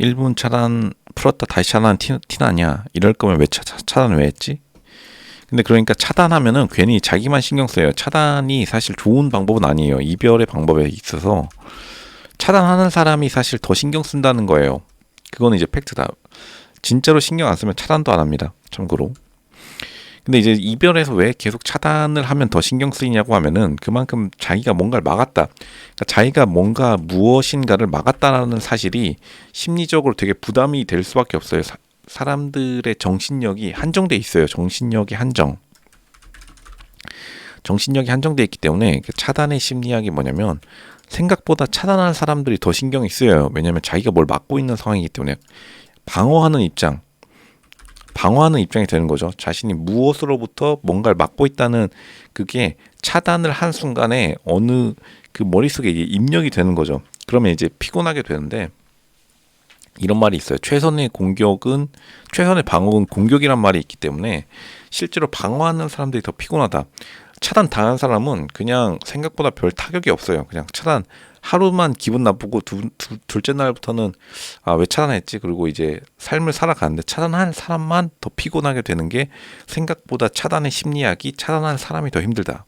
1분 차단 풀었다 다시 차단 티, 티나냐 이럴 거면 왜 차, 차단 왜 했지? 근데 그러니까 차단하면은 괜히 자기만 신경 써요. 차단이 사실 좋은 방법은 아니에요. 이별의 방법에 있어서 차단하는 사람이 사실 더 신경 쓴다는 거예요. 그거는 이제 팩트다. 진짜로 신경 안 쓰면 차단도 안 합니다. 참고로. 근데 이제 이별에서 왜 계속 차단을 하면 더 신경 쓰이냐고 하면은 그만큼 자기가 뭔가를 막았다. 그러니까 자기가 뭔가 무엇인가를 막았다라는 사실이 심리적으로 되게 부담이 될 수밖에 없어요. 사, 사람들의 정신력이 한정돼 있어요. 정신력이 한정. 정신력이 한정돼 있기 때문에 그 차단의 심리학이 뭐냐면 생각보다 차단할 사람들이 더 신경이 쓰여요. 왜냐하면 자기가 뭘 막고 있는 상황이기 때문에 방어하는 입장, 방어하는 입장이 되는 거죠. 자신이 무엇으로부터 뭔가를 막고 있다는 그게 차단을 한 순간에 어느 그 머릿속에 이게 입력이 되는 거죠. 그러면 이제 피곤하게 되는데 이런 말이 있어요. 최선의 공격은 최선의 방어는 공격이란 말이 있기 때문에 실제로 방어하는 사람들이 더 피곤하다. 차단 당한 사람은 그냥 생각보다 별 타격이 없어요. 그냥 차단 하루만 기분 나쁘고 두, 두, 둘째 날부터는 아 왜 차단했지 그리고 이제 삶을 살아가는데 차단한 사람만 더 피곤하게 되는 게 생각보다 차단의 심리학이 차단한 사람이 더 힘들다